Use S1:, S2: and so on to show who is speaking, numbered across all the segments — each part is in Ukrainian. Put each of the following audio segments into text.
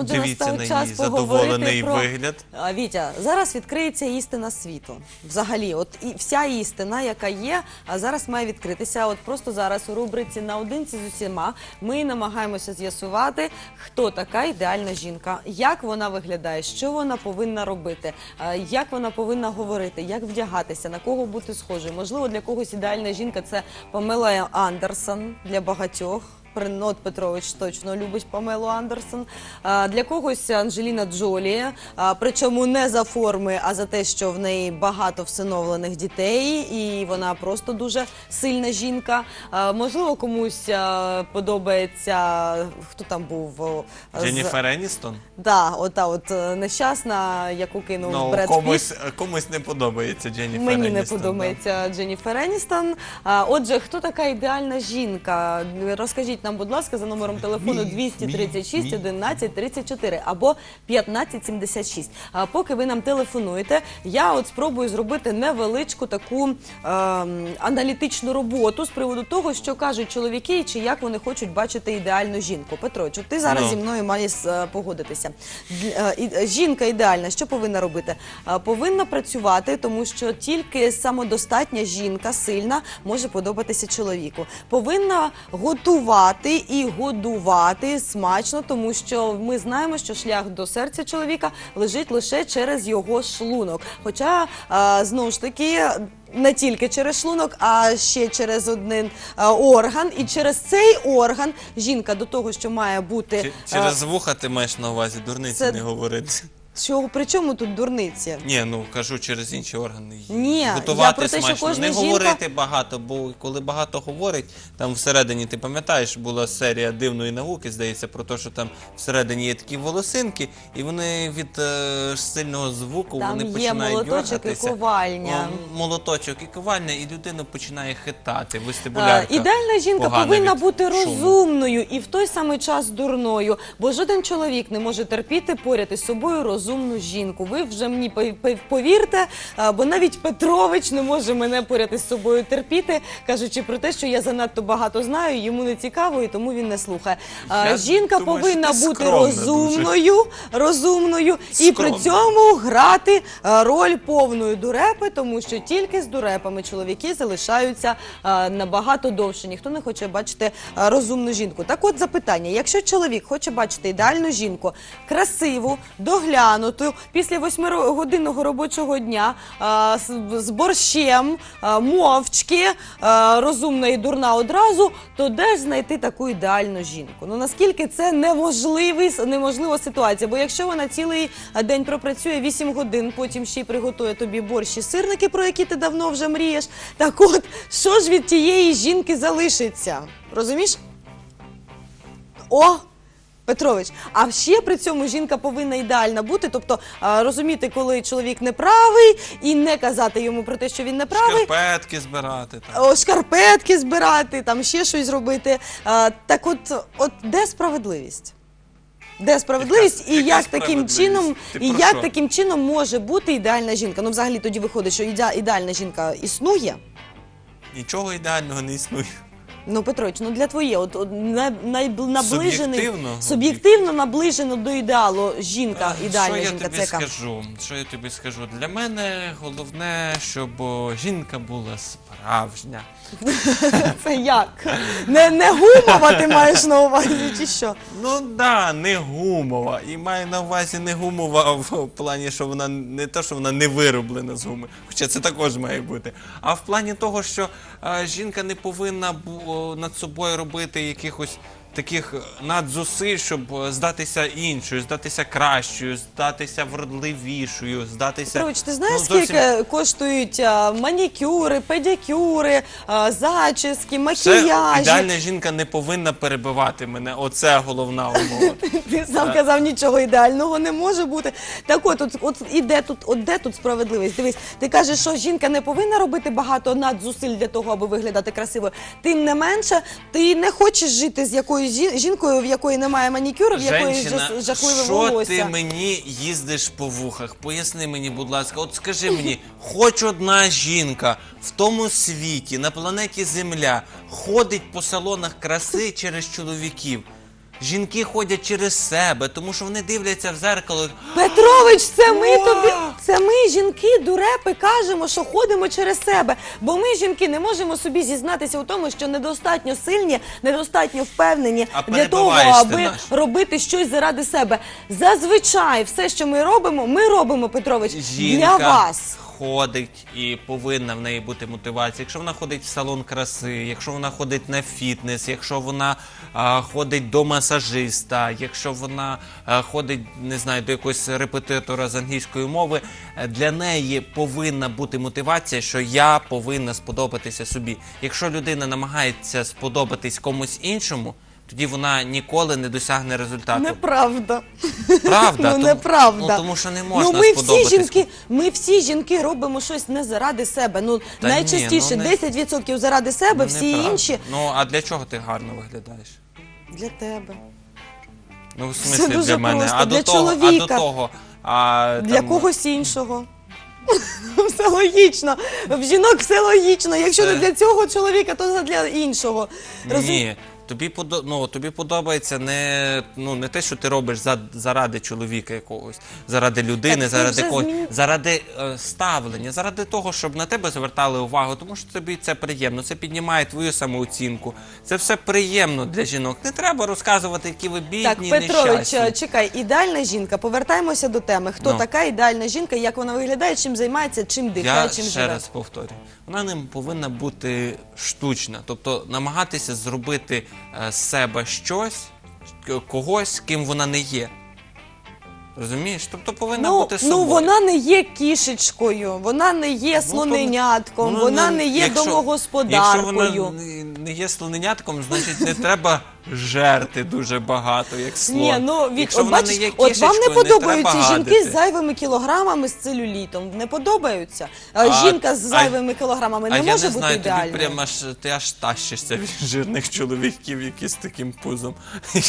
S1: Отже,
S2: Дивіться на
S1: час
S2: її задоволений
S1: про...
S2: вигляд.
S1: А, Вітя, зараз відкриється істина світу. Взагалі, от і вся істина, яка є, а зараз має відкритися. От просто зараз у рубриці наодинці з усіма ми намагаємося з'ясувати, хто така ідеальна жінка, як вона виглядає, що вона повинна робити, як вона повинна говорити, як вдягатися, на кого бути схожою. Можливо, для когось ідеальна жінка це Памела Андерсон для багатьох. Принот Петрович точно любить Памелу Андерсон. А, для когось Анджеліна Джолі, а, причому не за форми, а за те, що в неї багато всиновлених дітей, і вона просто дуже сильна жінка. А, можливо, комусь а, подобається хто там був о, з-
S2: Дженніфер Еністон.
S1: Да, ота от е, нещасна, яку кинув
S2: Ну,
S1: Бред
S2: комусь, комусь не подобається Дженніфер
S1: Мені не
S2: Еністон,
S1: подобається Дженніфер Еністон. А, Отже, хто така ідеальна жінка? Розкажіть нам, будь ласка, за номером телефону
S2: Мій,
S1: 236
S2: мій, мій.
S1: 11 34 або 1576. А поки ви нам телефонуєте, я от спробую зробити невеличку таку ем, аналітичну роботу з приводу того, що кажуть чоловіки, і чи як вони хочуть бачити ідеальну жінку. Петрович, от ти зараз
S2: Ну.
S1: зі мною маєш е, погодитися. Д- е, і- е, Жінка ідеальна, що повинна робити? Е, Повинна працювати, тому що тільки самодостатня жінка, сильна, може подобатися чоловіку. Повинна готувати і годувати смачно, тому що ми знаємо, що шлях до серця чоловіка лежить лише через його шлунок. Хоча е, знову ж таки. Не тільки через шлунок, а ще через один е, орган. І через цей орган жінка до того, що має бути
S2: Чи-
S1: е,
S2: Через вуха ти маєш на увазі, дурниці
S1: це-
S2: не говорити.
S1: Чого при чому тут дурниці?
S2: Ні, ну кажу через інші органи.
S1: Ні, я
S2: Готувати
S1: про те, що
S2: смачно.
S1: кожна
S2: не
S1: жінка-
S2: говорити багато, бо коли багато говорить, там всередині, ти пам'ятаєш, була серія дивної науки, здається, про те, що там всередині є такі волосинки, і вони від е, сильного звуку
S1: Там
S2: вони
S1: є
S2: починають
S1: молоточок і ковальня.
S2: О, молоточок і ковальня, і людину починає хитати,
S1: Е,
S2: вестибулярка.
S1: Ідеальна жінка
S2: погана
S1: повинна
S2: від
S1: бути
S2: шуму.
S1: розумною і в той самий час дурною, бо жоден чоловік не може терпіти поряд із собою розумну жінку. Ви вже мені пов- пов- повірте, бо навіть Петрович не може мене поряд із собою терпіти, кажучи про те, що я занадто багато знаю, йому не цікаво, і тому він не слухає.
S2: Я
S1: Жінка
S2: думаю,
S1: повинна бути
S2: скромна
S1: розумною, розумною і при цьому грати роль повної дурепи, тому що тільки з дурепами чоловіки залишаються набагато довше. Ніхто не хоче бачити розумну жінку. Так от запитання: якщо чоловік хоче бачити ідеальну жінку, красиву, доглянуту, після восьмигодинного робочого дня е, з, борщем, е, мовчки, е, розумна і дурна одразу, то де ж знайти таку ідеальну жінку? Ну наскільки це неможлива ситуація? Бо якщо вона цілий день пропрацює 8 годин, потім ще й приготує тобі борщ і сирники, про які ти давно вже мрієш. Так от, що ж від тієї жінки залишиться? Розумієш? О! Петрович, а ще при цьому жінка повинна ідеальна бути, тобто а, розуміти, коли чоловік неправий, і не казати йому про те, що він неправий,
S2: Шкарпетки збирати. Там.
S1: о, шкарпетки збирати, там ще щось робити. А, так от, от де справедливість? Де справедливість
S2: Яка-
S1: і
S2: яка
S1: як таким
S2: справедливість?
S1: чином
S2: Ти
S1: і
S2: про
S1: як
S2: що?
S1: таким чином може бути ідеальна жінка? Ну, взагалі тоді виходить, що іде- ідеальна жінка існує.
S2: Нічого ідеального не існує.
S1: Ну, Петрович, ну для твоє, от, от най, най, наближений
S2: Суб'єктивно?
S1: суб'єктивно наближено до ідеалу жінка,
S2: А,
S1: ідеальна
S2: що я
S1: жінка.
S2: тобі
S1: Це яка?
S2: скажу? Що я тобі скажу? Для мене головне, щоб жінка була справжня.
S1: Це як? Не, не гумова ти маєш на увазі, чи що?
S2: Ну да, не гумова. І маю на увазі не гумова в плані, що вона не те, що вона не вироблена з гуми, хоча це також має бути. А в плані того, що е, жінка не повинна бу- над собою робити якихось. Таких надзусиль, щоб е, здатися іншою, здатися кращою, здатися вродливішою, здатися.
S1: Петрович, ти знаєш,
S2: ну, зовсім-
S1: скільки коштують а, манікюри, педикюри, а, зачіски, макіяжі?
S2: ідеальна жінка не повинна перебивати мене. Оце головна умова.
S1: Ти сам казав, нічого ідеального не може бути. Так от, от, от і де тут, от де тут справедливість? Дивись, ти кажеш, що жінка не повинна робити багато надзусиль для того, аби виглядати красивою. Тим не менше, ти не хочеш жити з якоюсь жінкою, в якої немає манікюру, в якої
S2: Женщина,
S1: жас- жахливе
S2: що
S1: волосся.
S2: ти мені їздиш по вухах? Поясни мені, будь ласка, от скажи мені, хоч одна жінка в тому світі, на планеті Земля, ходить по салонах краси через чоловіків. Жінки ходять через себе, тому що вони дивляться в зеркало.
S1: Петрович, це ми тобі, це ми, жінки, дурепи, кажемо, що ходимо через себе. Бо ми, жінки, не можемо собі зізнатися у тому, що недостатньо сильні, недостатньо впевнені
S2: А
S1: для того,
S2: перебиваєш ти
S1: аби робити щось заради себе. Зазвичай все, що ми робимо, ми робимо, Петрович,
S2: Жінка
S1: для вас.
S2: Ходить і повинна в неї бути мотивація. Якщо вона ходить в салон краси, якщо вона ходить на фітнес, якщо вона а, ходить до масажиста, якщо вона а, ходить, не знаю, до якогось репетитора з англійської мови, е, для неї повинна бути мотивація, що я повинна сподобатися собі. Якщо людина намагається сподобатись комусь іншому. Тоді вона ніколи не досягне результату.
S1: Неправда.
S2: Правда,
S1: ну,
S2: тому-
S1: неправда.
S2: ну, тому що не можна
S1: ну, ми всі
S2: сподобатись
S1: жінки, ми всі жінки робимо щось не заради себе. Ну
S2: Та ні,
S1: найчастіше
S2: ну, не-
S1: 10% заради себе,
S2: Ну,
S1: всі
S2: неправда.
S1: інші
S2: Ну а для чого ти гарно виглядаєш?
S1: для тебе.
S2: Ну, в смислі
S1: дуже
S2: для мене.
S1: просто.
S2: А
S1: Для
S2: до того, а до
S1: чоловіка.
S2: того. А,
S1: Для
S2: там,
S1: когось іншого. Все логічно. В жінок все логічно. Якщо не
S2: Це-
S1: для цього чоловіка, то для іншого. Розум-
S2: Ні. Тобі подо... ну, тобі подобається не, ну, не те, що ти робиш за... заради чоловіка якогось, заради людини,
S1: Так
S2: заради
S1: вже
S2: когось,
S1: змін-
S2: заради е, ставлення, заради того, щоб на тебе звертали увагу, тому що тобі це приємно, це піднімає твою самооцінку. Це все приємно для жінок. Не треба розказувати, які ви бідні,
S1: Так, Петрович,
S2: нещасні.
S1: чекай, ідеальна жінка. Повертаємося до теми. Хто
S2: Ну.
S1: така ідеальна жінка, як вона виглядає, чим займається, чим дихає,
S2: Я
S1: чим
S2: ще раз повторюю, вона не повинна бути штучна, тобто намагатися зробити з себе щось, когось, ким вона не є. Розумієш? Тобто повинна
S1: Ну,
S2: бути собою.
S1: ну вона не є кішечкою, вона не є слоненятком,
S2: Ну,
S1: вона
S2: ну,
S1: не є
S2: якщо-
S1: домогосподаркою.
S2: Якщо вона не- не є слоненятком, значить не треба жерти дуже багато, як слон.
S1: Ні, ну від
S2: Якщо
S1: от,
S2: вона
S1: бачиш,
S2: не є
S1: от вам не
S2: кішечкою,
S1: подобаються
S2: треба
S1: жінки
S2: гадити.
S1: з зайвими кілограмами з целюлітом. Не подобаються. А,
S2: А-
S1: жінка з
S2: а-
S1: зайвими кілограмами
S2: а
S1: не
S2: я
S1: може
S2: не
S1: бути
S2: знаю,
S1: ідеальною.
S2: тобі прямо аж ти аж тащишся від жирних чоловіків, які з таким пузом.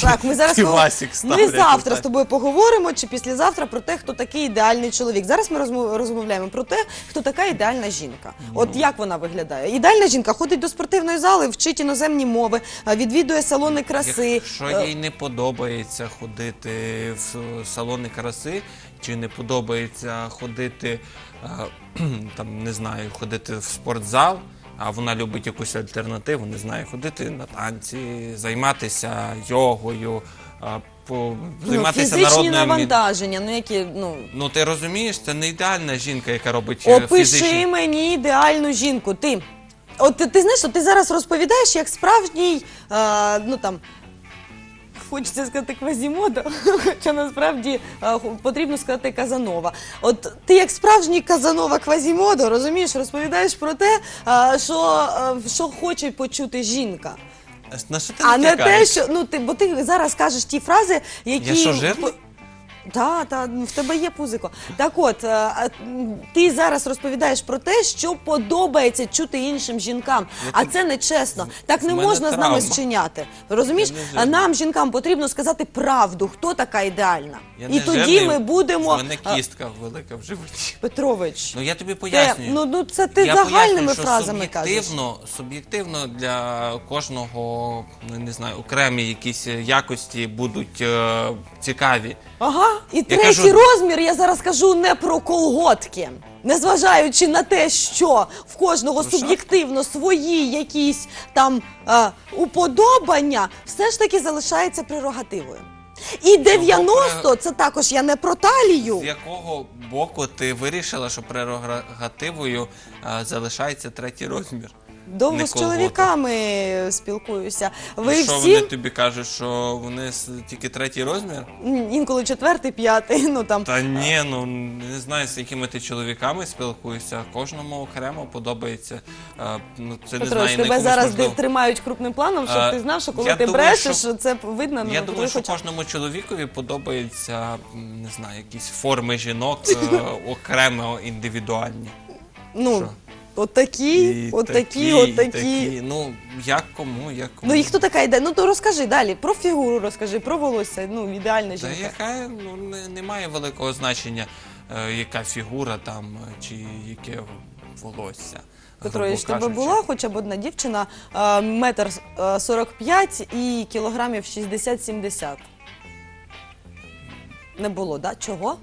S1: Так, ми зараз
S2: І
S1: пог- ми
S2: ставлять
S1: завтра
S2: отак.
S1: з тобою поговоримо чи післязавтра про те, хто такий ідеальний чоловік. Зараз ми розмов- розмовляємо про те, хто така ідеальна жінка. От як вона виглядає? Ідеальна жінка ходить до спортивної зали, вчить іноземні мови, а, відвідує салони краси.
S2: Якщо
S1: Е,
S2: їй не подобається ходити в салони краси, чи не подобається ходити, е, там не знаю, ходити в спортзал, а вона любить якусь альтернативу, не знаю, ходити на танці, займатися йогою, е, по,
S1: Ну,
S2: займатися
S1: фізичні
S2: народною мі-
S1: навантаження, ну які ну
S2: Ну ти розумієш, це не ідеальна жінка, яка робить
S1: Опиши
S2: фізичні.
S1: мені ідеальну жінку. Ти. От ти, ти знаєш, ти зараз розповідаєш як справжній, е, ну там. Хочеться сказати Квазімодо, хоча насправді е, потрібно сказати Казанова. От ти як справжній Казанова Квазімодо, розумієш, розповідаєш про те, е, що, е, що хоче почути жінка.
S2: На що ти
S1: А не те,
S2: натякаєш?
S1: що ну ти, бо ти зараз кажеш ті фрази, які
S2: Я що, жирний?
S1: Так, та, в тебе є пузико. Так от, е, е, ти зараз розповідаєш про те, що подобається чути іншим жінкам. А це нечесно. Так не
S2: в мене
S1: можна з нами
S2: травма.
S1: зчиняти. Розумієш?
S2: Я не жирний.
S1: нам, жінкам, потрібно сказати правду, хто така ідеальна.
S2: Я
S1: І
S2: не
S1: тоді
S2: жирний,
S1: ми будемо.
S2: В мене
S1: а,
S2: кістка велика в животі.
S1: Петрович,
S2: Ну я тобі
S1: те,
S2: пояснюю.
S1: ну, ну це ти
S2: Я
S1: загальними
S2: пояснюю, що
S1: фразами кажеш.
S2: суб'єктивно, суб'єктивно для кожного, ну, не знаю, окремі якісь якості будуть е, цікаві.
S1: Ага, і третій
S2: кажу-
S1: розмір я зараз кажу не про колготки. Незважаючи на те, що в кожного
S2: Про
S1: суб'єктивно свої якісь там е, уподобання, все ж таки залишається прерогативою. І 90 це також я не про талію.
S2: З якого боку ти вирішила, що прерогативою е, залишається третій розмір?
S1: Довго
S2: не
S1: з чоловіками спілкуюся. Ви
S2: І що
S1: всі
S2: вони тобі кажуть, що вони с- тільки третій розмір?
S1: м, інколи четвертий, п'ятий, ну там.
S2: Та ні, ну не знаю, з якими ти чоловіками спілкуєшся. Кожному окремо подобається. Е, ну, це не
S1: Петрович,
S2: знаю,
S1: тебе зараз де- тримають крупним планом, щоб
S2: А,
S1: ти знав, що коли
S2: я
S1: ти
S2: думаю,
S1: брешеш,
S2: що-
S1: це видно. ну,
S2: Я думаю, що
S1: хоча-
S2: кожному чоловікові подобаються, м, не знаю, якісь форми жінок е, окремо індивідуальні.
S1: Ну,
S2: Що?
S1: Отакі, отакі, отакі.
S2: такі. Ну, як кому, як кому.
S1: Ну і хто така йде? Ну то розкажи далі. Про фігуру розкажи, про волосся. Ну, ідеальна
S2: Та
S1: жінка.
S2: яка ну, не, немає великого значення, е, яка фігура там е, чи яке волосся.
S1: Петрович,
S2: грубо
S1: тебе
S2: кажучи.
S1: була хоча б одна дівчина е, метр е, 45 і кілограмів 60-70? Не було, да? Чого?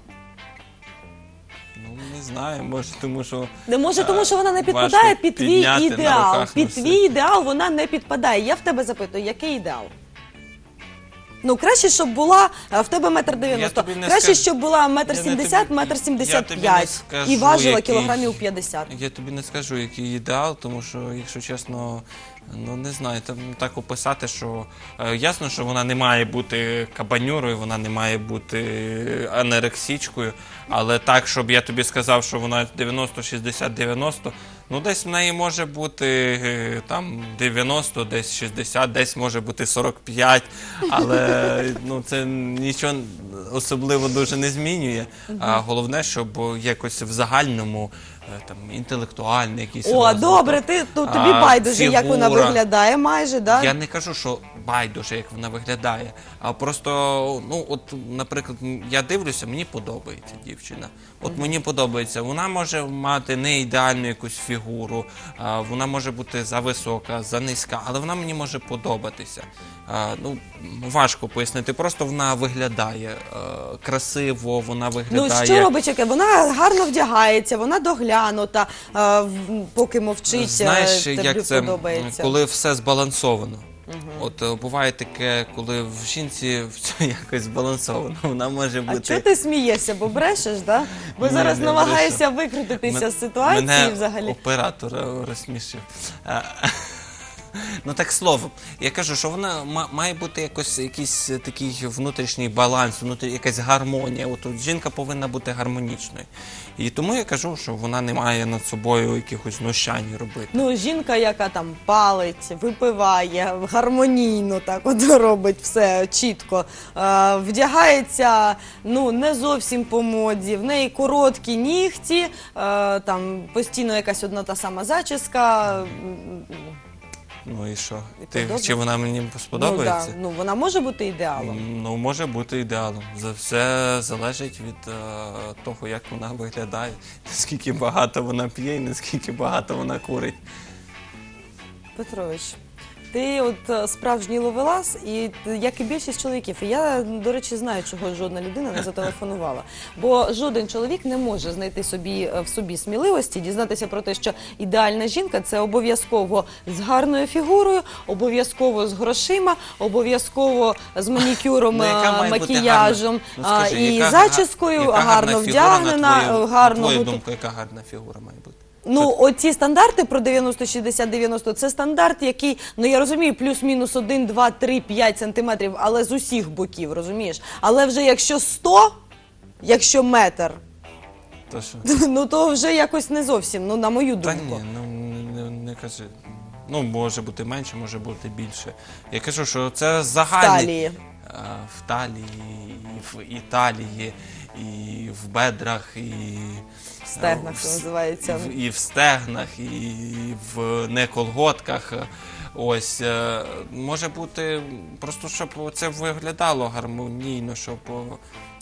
S2: Знаю, може, тому що.
S1: Не може, тому
S2: е,
S1: що вона не
S2: важко
S1: підпадає під твій
S2: підняти на
S1: ідеал.
S2: руках
S1: Під твій ідеал вона не підпадає. Я в тебе запитую, який ідеал? Ну, краще, щоб була е, в тебе метр дев'яносто.
S2: тобі не
S1: Краще,
S2: скажу.
S1: щоб була метр
S2: не
S1: сімдесят,
S2: тобі-
S1: метр
S2: я
S1: сімдесят
S2: тобі не
S1: п'ять
S2: скажу,
S1: і важила
S2: який-
S1: кілограмів 50.
S2: Я тобі не скажу, який ідеал, тому що, якщо чесно, ну не знаю, там так описати, що е, ясно, що вона не має бути кабанюрою, вона не має бути анерексічкою, але так, щоб я тобі сказав, що вона 90, 60, 90, ну десь в неї може бути е, там 90, десь 60, десь може бути 45, але ну це нічого особливо дуже не змінює. А головне, щоб якось в загальному там інтелектуальний якийсь
S1: О,
S2: розвиток.
S1: добре, ти ну, тобі
S2: А,
S1: байдуже, як вона
S2: фігура.
S1: виглядає майже, да?
S2: Я не кажу, що байдуже, як вона виглядає, а просто, ну, от, наприклад, м, я дивлюся, мені подобається дівчина. От мені подобається. Вона може мати не ідеальну якусь фігуру, а, вона може бути зависока, занизька, але вона мені може подобатися. А, ну, важко пояснити. Просто вона виглядає е, красиво, вона
S1: Ну
S2: виглядає.
S1: що робить яке? Вона гарно вдягається, вона доглянута, е, поки мовчить,
S2: Знаєш,
S1: е, тобі
S2: як це
S1: подобається.
S2: коли все збалансовано. От е, буває таке, коли в жінці все якось збалансовано. Вона може
S1: А
S2: бути.
S1: чого ти смієшся, бо брешеш, да? Бо зараз намагаєшся викрутитися з ситуації
S2: мене
S1: взагалі.
S2: Оператор е, розсмішив. Ну так словом, я кажу, що вона ма- має бути якось якийсь такий внутрішній баланс, внутрі, якась гармонія. От жінка повинна бути гармонічною. І тому я кажу, що вона не має над собою якихось знущань робити.
S1: Ну, жінка, яка там палить, випиває, гармонійно так от робить все чітко. Е, вдягається ну, не зовсім по моді, в неї короткі нігті, е, там постійно якась одна та сама зачіска.
S2: Ну і що?
S1: І
S2: Ти,
S1: подобається?
S2: чи вона мені
S1: Ну,
S2: сподобається?
S1: да, ну, вона може бути ідеалом.
S2: М, Ну, може бути ідеалом. За все залежить від е, того, як вона виглядає, наскільки багато вона п'є, і наскільки багато вона курить.
S1: Петрович, ти от е, справжній ловелас, і як і більшість чоловіків. І я, до речі, знаю, чого жодна людина не зателефонувала. Бо жоден чоловік не може знайти собі е, в собі сміливості, дізнатися про те, що ідеальна жінка це обов'язково з гарною фігурою, обов'язково з грошима, обов'язково з манікюром,
S2: Ну,
S1: е, макіяжем
S2: ну, скажи,
S1: і
S2: яка
S1: зачіскою,
S2: яка
S1: гарно
S2: гарна фігура, на
S1: вдягнена,
S2: твою-
S1: гарно
S2: На твою думку, яка гарна фігура має бути?
S1: Ну, оці стандарти про 90, 60, 90 це стандарт, який, ну я розумію, плюс-мінус 1, 2, 3, 5 сантиметрів, але з усіх боків, розумієш? Але вже якщо 100, якщо метр,
S2: що?
S1: ну то вже якось не зовсім, ну на мою
S2: Та
S1: думку.
S2: ні, ну не, не, не кажи. Ну, може бути менше, може бути більше. Я кажу, що це
S1: В
S2: загальний.
S1: талії.
S2: Е, в талії, і в Італії, і в бедрах, і
S1: В стегнах
S2: е,
S1: це
S2: в с-
S1: називається.
S2: в- і в стегнах, і в неколготках. Ось е, може бути просто, щоб це виглядало гармонійно, щоб е,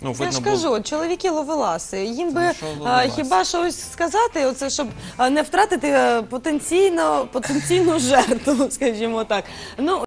S2: ну
S1: Я ж кажу, от чоловіки ловеласи. Їм би
S2: ну що
S1: а,
S2: ловеласи?
S1: хіба щось сказати, оце щоб не втратити потенційно потенційну жертву, скажімо так. Ну